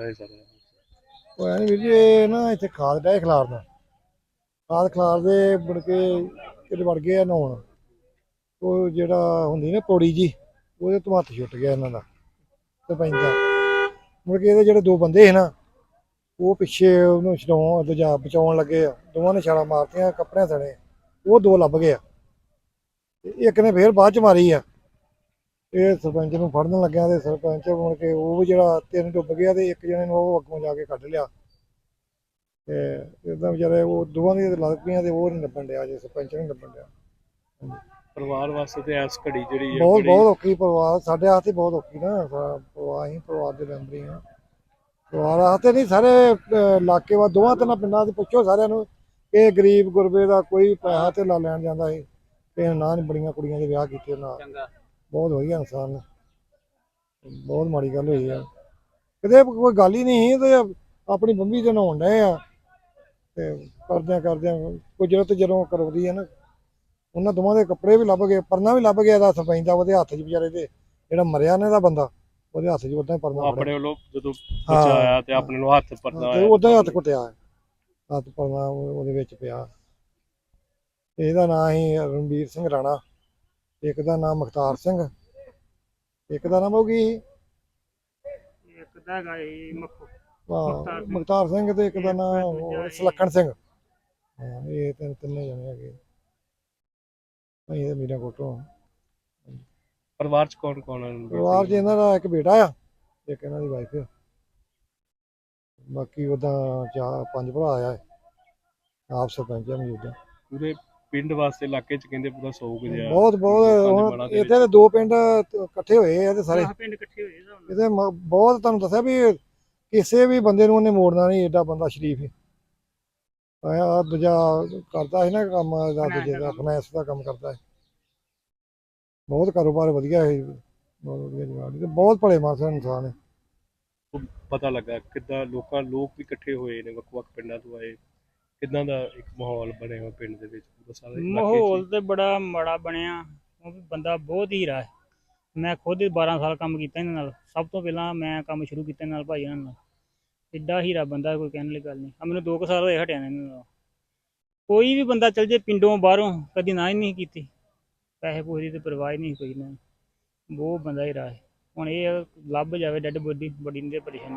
ਕੀਤਾ ਇਹ ਸਾਰਾ। ਉਹ ਐ ਵੀਰ ਜੀ, ਇਹ ਨਾ ਇੱਥੇ ਖਾਦ ਡਾਇ ਖਿਲਾਰਦਾ ਖਾਦ ਖਿਲਾਰਦੇ ਮੁੜ ਕੇ ਇਹਦੇ ਵੜ ਗਏ ਆ ਨਹਾਉਣ। ਉਹ ਜਿਹੜਾ ਹੁੰਦੀ ਨਾ ਪੌੜੀ ਜੀ, ਉਹਦੇ ਤੋਂ ਹੱਥ ਛੁੱਟ ਗਿਆ ਇਹਨਾਂ ਦਾ ਤੇ ਪੈਂਦਾ ਮੁੜ ਕੇ ਇਹਦੇ ਜਿਹੜੇ ਦੋ ਬੰਦੇ ਸੀ ਨਾ, ਉਹ ਪਿੱਛੇ ਉਹਨੂੰ ਛਡਾਉਣ ਦੂਜਾ ਬਚਾਉਣ ਲੱਗੇ ਆ। ਦੋਵਾਂ ਨੇ ਛਾਲਾਂ ਮਾਰਤੀਆਂ, ਕੱਪੜਿਆਂ ਥਣੇ ਉਹ ਦੋ ਲੱਭ ਗਏ ਆ। ਤੇ ਇੱਕ ਨੇ ਫੇਰ ਬਾਅਦ ਚ ਮਾਰੀ ਆ। ਇਹ ਸਰਪੰਚ ਨੂੰ ਫੜਨ ਲੱਗਿਆ ਤੇ ਸਰਪੰਚ ਮੁੜ ਕੇ ਉਹ ਜਿਹੜਾ ਤਿੰਨ ਡੁੱਬ ਗਿਆ ਤੇ ਇੱਕ ਜਣੇ ਨੂੰ ਉਹ ਅੱਗੋਂ ਜਾ ਕੇ ਕੱਢ ਲਿਆ। ਤੇ ਇਦਾਂ ਵਿਚਾਰੇ ਉਹ ਦੋਵਾਂ ਦੀਆਂ ਲੱਗ ਪਈਆਂ ਤੇ ਉਹ ਨਹੀਂ ਲੱਭਣ ਡਿਆ ਜੇ ਸਰਪੰਚ ਨਹੀਂ ਲੱਭਣ ਡਿਆ। ਪਰਿਵਾਰ ਵਾਸਤੇ ਤੇ ਐਸ ਘੜੀ ਜਿਹੜੀ ਹੈ ਬਹੁਤ ਬਹੁਤ ਔਖੀ ਪਰਿਵਾਰ ਸਾਡੇ ਆਸਤੇ ਬਹੁਤ ਔਖੀ ਨਾ ਪਰਿਵਾਰ ਹੀ ਪਰਿਵਾਰ ਦੇ ਮੈਂਬਰ ਹੀ ਆ। ਪਰਿਵਾਰ ਆਸਤੇ ਨਹੀਂ ਸਾਰੇ ਇਲਾਕੇ ਵਾ ਦੋਵਾਂ ਤਿੰਨਾਂ ਪਿੰਡਾਂ ਦੇ ਪੁੱਛੋ ਸਾਰਿਆਂ ਨੂੰ ਇਹ ਗਰੀਬ ਗੁਰਬੇ ਦਾ ਕੋਈ ਪੈਸਾ ਤੇ ਲਾ ਲੈਣ ਜਾਂਦਾ ਸੀ ਤੇ ਨਾ ਨੀ ਬੜੀਆਂ ਕੁੜੀਆਂ ਦੇ ਵਿਆਹ ਕੀਤੇ ਨਾ ਬਹੁਤ ਵਧੀਆ ਇਨਸਾਨ ਨੇ ਬਹੁਤ ਮਾੜੀ ਗੱਲ ਹੋਈ ਆ। ਕਦੇ ਕੋਈ ਗੱਲ ਹੀ ਨਹੀਂ ਸੀ ਤੇ ਆਪਣੀ ਬੰਬੀ ਤੇ ਨਹਾਉਣ ਡਏ ਆ। ਤੇ ਕਰਦਿਆਂ ਕਰਦਿਆਂ ਕੋਈ ਜਦੋਂ ਤੇ ਜਦੋਂ ਕਰਵਾਉਂਦੀ ਆ ਨਾ ਉਹਨਾਂ ਦੋਵਾਂ ਦੇ ਕੱਪੜੇ ਵੀ ਲੱਭ ਗਏ ਪਰਨਾ ਵੀ ਲੱਭ ਗਿਆ ਦਾ ਦਾ ਉਹਦੇ ਹੱਥ 'ਚ ਵਿਚਾਰੇ ਦੇ। ਜਿਹੜਾ ਮਰਿਆ ਨੇ ਦਾ ਬੰਦਾ ਉਹਦੇ ਹੱਥ 'ਚ ਉਦਾਂ ਹੀ ਪਰਨਾ ਆਪਣੇ ਵੱਲੋਂ ਜਦੋਂ ਹਾਂ। ਬਚਾਇਆ ਤੇ ਆਪਣੇ ਨੂੰ ਹੱਥ ਪਰਨਾ ਤੇ ਉਦਾਂ ਹੀ ਹੱਥ ਕੁੱਟਿਆ ਹੱਥ ਪਰਨਾ ਉਹ- ਉਹਦੇ ਵਿੱਚ ਪਿਆ। ਇਹਦਾ ਨਾਂ ਸੀ ਰਣਬੀਰ ਸਿੰਘ ਰਾਣਾ। ਇੱਕ ਦਾ ਨਾਮ ਮੁਖਤਾਰ ਸਿੰਘ ਇੱਕ ਦਾ ਨਾਮ ਹੋ ਗਈ ਇੱਕ ਦਾ ਹੈਗਾ ਇਹ ਮੱਖੋ ਮੁਖਤਾਰ ਸਿੰਘ। ਮੁਖਤਾਰ ਸਿੰਘ ਤੇ ਇੱਕ ਦਾ ਨਾਮ ਇਹ- ਸੁਲੱਖਣ ਸਿੰਘ। ਹਾਂ ਇਹ ਤਿੰਨ ਤਿੰਨੇ ਜਣੇ ਹੈਗੇ। ਅਸੀਂ ਤਾਂ ਮੀਰਾ ਕੋਟੋਂ ਪਰਿਵਾਰ ਚ ਕੌਣ ਕੌਣ ਹੈ ਪਰਿਵਾਰ 'ਚ ਇਹਨਾਂ ਦਾ ਇੱਕ ਬੇਟਾ ਆ ਇੱਕ ਇਹਨਾਂ ਦੀ ਵਾਈਫ ਆ। ਬਾਕੀ ਉਦਾਂ ਚਾਰ ਪੰਜ ਭਰਾ ਆ। ਆਪ ਸਰਪੰਚ ਆ ਮੌਜੂਦਾ। ਪੂਰੇ ਪਿੰਡ ਵਾਸਤੇ ਇਲਾਕੇ ਚ ਕਹਿੰਦੇ ਪੂਰਾ ਸੋਗ ਜਿਹਾ ਬਹੁਤ ਬਹੁਤ ਇੱਥੇ ਦੇ ਦੋ ਪਿੰਡ ਇਕੱਠੇ ਹੋਏ ਆ ਤੇ ਸਾਰੇ। ਪਿੰਡ ਇਕੱਠੇ ਹੋਏ ਇਹਦੇ ਬਹੁਤ ਤੁਹਾਨੂੰ ਦੱਸਿਆ ਵੀ ਕਿਸੇ ਵੀ ਬੰਦੇ ਨੂੰ ਉਹਨੇ ਮੋੜਨਾ ਨਹੀਂ ਏਡਾ ਬੰਦਾ ਸ਼ਰੀਫ। ਹੈ ਆ ਦੂਜਾ ਕਰਦਾ ਹੈ ਨਾ ਕੰਮ ਦਾ ਦੂਜੇ ਦਾ ਦਾ ਕੰਮ। ਫਾਈਨੈਂਸ ਦਾ ਕੰਮ ਕਰਦਾ ਹੈ ਬਹੁਤ ਕਾਰੋਬਾਰ ਵਧੀਆ ਹੈ ਬਹੁਤ ਵਧੀਆ ਜਵਾਬ ਤੇ ਬਹੁਤ ਭਲੇ ਮਾਨਸ ਇਨਸਾਨ ਹੈ। ਪਤਾ ਲੱਗਾ ਕਿੱਦਾਂ ਲੋਕਾਂ ਲੋਕ ਵੀ ਇਕੱਠੇ ਹੋਏ ਨੇ ਵੱਖ ਵੱਖ ਪਿੰਡਾਂ ਤੋਂ ਆਏ। ਕਿੱਦਾਂ ਦਾ ਇੱਕ ਮਾਹੌਲ ਬਣਿਆ ਹੋਇਆ ਪਿੰਡ ਦੇ ਵਿੱਚ? ਪੂਰਾ ਸਾਰਾ ਇਲਾਕੇ 'ਚ ਮਾਹੌਲ ਤੇ ਬੜਾ ਮਾੜਾ ਬਣਿਆ। ਉਹ ਬੰਦਾ ਬਹੁਤ ਹੀਰਾ ਹੈ। ਮੈਂ ਖੁਦ 12 ਸਾਲ ਕੰਮ ਕੀਤਾ ਇਹਨਾਂ ਨਾਲ। ਸਭ ਤੋਂ ਪਹਿਲਾਂ ਮੈਂ ਕੰਮ ਸ਼ੁਰੂ ਕੀਤਾ ਇਹਨਾਂ ਨਾਲ, ਭਾਈ ਇਹਨਾਂ ਨਾਲ। ਐਡਾ ਹੀਰਾ ਬੰਦਾ, ਕੋਈ ਕਹਿਣ ਵਾਲੀ ਗੱਲ ਨਹੀਂ। ਆ ਮੈਨੂੰ 2 ਸਾਲ ਹੋਏ ਹਟਿਆ ਨੇ ਇਹਨਾਂ ਨਾਲ। ਕੋਈ ਵੀ ਬੰਦਾ ਚੱਲ ਜੇ ਪਿੰਡੋਂ ਬਾਹਰੋਂ, ਕਦੀ ਨਾ ਹੀ ਨਹੀਂ ਕੀਤੀ। ਪੈਸੇ ਪੂਸੇ ਦੀ ਤੇ ਪਰਵਾਹ ਹੀ ਨਹੀਂ ਕੋਈ ਨਾ ਬਹੁਤ ਬੰਦਾ ਹੀਰਾ ਹੈ। ਹੁਣ ਇਹ ਲੱਭ ਜਾਵੇ ਡੈਡ ਬੋਡੀ, ਬੜੀ ਨਹੀਂ ਪਰੇਸ਼ਾਨੀ।